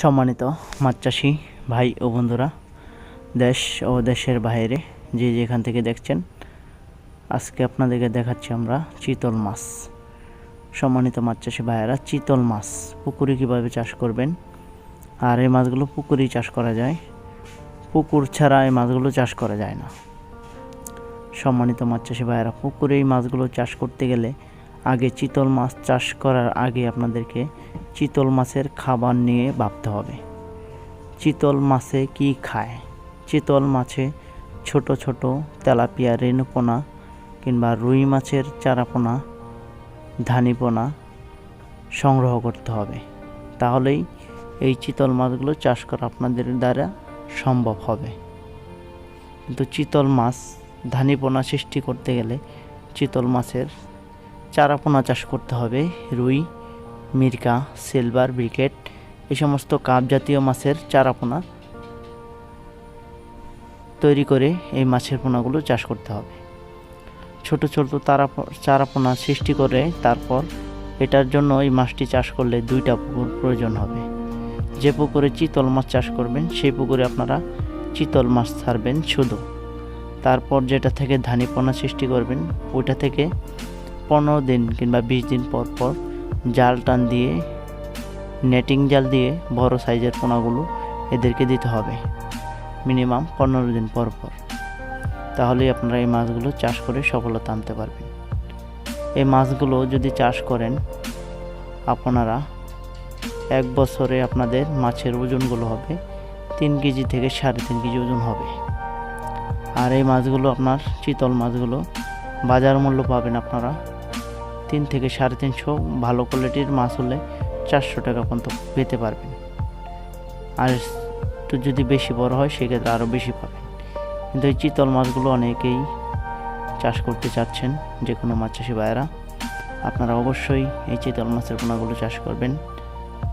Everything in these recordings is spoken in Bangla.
সম্মানিত মাছ চাষি ভাই ও বন্ধুরা, দেশ ও দেশের বাইরে যে যেখান থেকে দেখছেন, আজকে আপনাদেরকে দেখাচ্ছি আমরা চিতল মাছ। সম্মানিত মাছ চাষি ভাইয়েরা, চিতল মাছ পুকুরে কীভাবে চাষ করবেন আর এই মাছগুলো পুকুরেই চাষ করা যায়? পুকুর ছাড়া এই মাছগুলো চাষ করা যায় না। সম্মানিত মাছ চাষি ভাইয়েরা পুকুরে এই মাছগুলো চাষ করতে গেলে আগে চিতল মাছ চাষ করার আগে আপনাদেরকে চিতল মাছের খাবার নিয়ে ভাবতে হবে। চিতল মাছে কি খায়? চিতল মাছে ছোট ছোট তেলাপিয়া রেণুপোনা কিংবা রুই মাছের চারাপোনা, ধানিপোনা সংগ্রহ করতে হবে। তাহলেই এই চিতল মাছগুলো চাষ করা আপনাদের দ্বারা সম্ভব হবে। কিন্তু চিতল মাছ ধানিপোনা সৃষ্টি করতে গেলে চিতল মাছের চারাপোনা চাষ করতে হবে, রুই মিরকা সিলভার ব্রিকেট এই সমস্ত কাপ জাতীয় মাছের চারাপোনা তৈরি করে এই মাছের পোনাগুলো চাষ করতে হবে। ছোট ছোট তারা চারাপোনা সৃষ্টি করে তারপর এটার জন্য এই মাছটি চাষ করলে দুইটা পুকুর প্রয়োজন হবে। যে পুকুরে চিতল মাছ চাষ করবেন, সেই পুকুরে আপনারা চিতল মাছ ছাড়বেন শুধু। তারপর যেটা থেকে ধানিপোনা সৃষ্টি করবেন, ওইটা থেকে পনেরো দিন কিংবা বিশ দিন পর পর জাল টান দিয়ে নেটিং জাল দিয়ে বড় সাইজের পোনাগুলো এদেরকে দিতে হবে। মিনিমাম পনেরো দিন পর পর। তাহলেই আপনারা এই মাছগুলো চাষ করে সফলতা আনতে পারবেন। এই মাছগুলো যদি চাষ করেন, আপনারা এক বছরে আপনাদের মাছের ওজনগুলো হবে তিন কেজি থেকে সাড়ে তিন কেজি ওজন হবে। আর এই মাছগুলো আপনার চিতল মাছগুলো বাজার মূল্য পাবেন আপনারা তিন থেকে সাড়ে তিনশো ভালো কোয়ালিটির মাছ হলে চারশো টাকা পর্যন্ত পেতে পারবেন। আর একটু যদি বেশি বড় হয়, সেক্ষেত্রে আরও বেশি পাবেন। কিন্তু এই চিতল মাছগুলো অনেকেই চাষ করতে চাচ্ছেন, যে কোনো মাছ চাষি ভাইয়েরা। আপনারা অবশ্যই এই চিতল মাছের পোনাগুলো চাষ করবেন।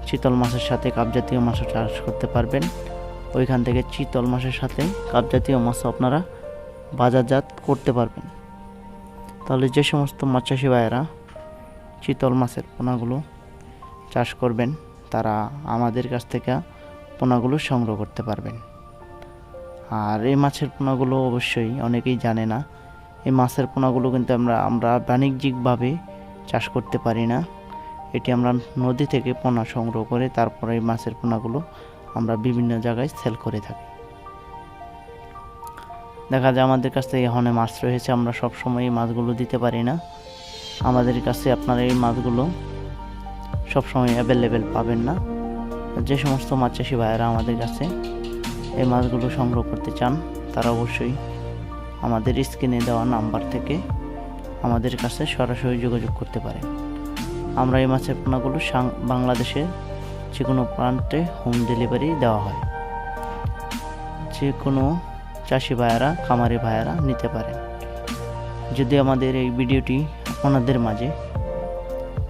চিতল মাছের সাথে কাপজাতীয় মাছও চাষ করতে পারবেন। ওইখান থেকে চিতল মাছের সাথে কাপজাতীয় মাছও আপনারা বাজারজাত করতে পারবেন। তাহলে যে সমস্ত মাছ চাষি ভাইয়েরা চিতল মাছের পোনাগুলো চাষ করবেন। তারা আমাদের কাছ থেকে পোনাগুলো সংগ্রহ করতে পারবেন। আর এই মাছের পোনাগুলো অবশ্যই অনেকেই জানে না। এই মাছের পোনাগুলো কিন্তু আমরা আমরা বাণিজ্যিকভাবে চাষ করতে পারি না। এটি আমরা নদী থেকে পোনা সংগ্রহ করে তারপরে এই মাছের পোনাগুলো আমরা বিভিন্ন জায়গায় সেল করে থাকি। দেখা যায় আমাদের কাছ থেকে এখানে মাছ রয়েছে, আমরা সবসময় এই মাছগুলো দিতে পারি না। আমাদের কাছে আপনারা এই মাছগুলো সবসময় অ্যাভেলেবেল পাবেন না। যে সমস্ত মাছ চাষি ভাইয়েরা আমাদের কাছে এই মাছগুলো সংগ্রহ করতে চান, তারা অবশ্যই আমাদের স্ক্রিনে দেওয়া নাম্বার থেকে আমাদের কাছে সরাসরি যোগাযোগ করতে পারেন আমরা এই মাছের পোনাগুলো বাংলাদেশের যে কোনো প্রান্তে হোম ডেলিভারি দেওয়া হয়। যে কোনো চাষি ভাইয়েরা, খামারি ভাইয়েরা নিতে পারেন যদি আমাদের এই ভিডিওটি আপনাদের মাঝে।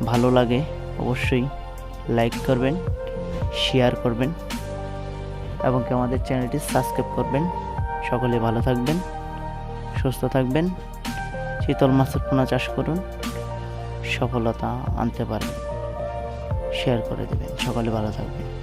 ভালো লাগে অবশ্যই লাইক করবেন, শেয়ার করবেন এবং কি আমাদের চ্যানেলটি সাবস্ক্রাইব করবেন। সকলে ভালো থাকবেন, সুস্থ থাকবেন, শীতল মাছের পোনা চাষ করুন, সফলতা আনতে পারবেন। শেয়ার করে দেবেন, সকলে ভালো থাকবেন।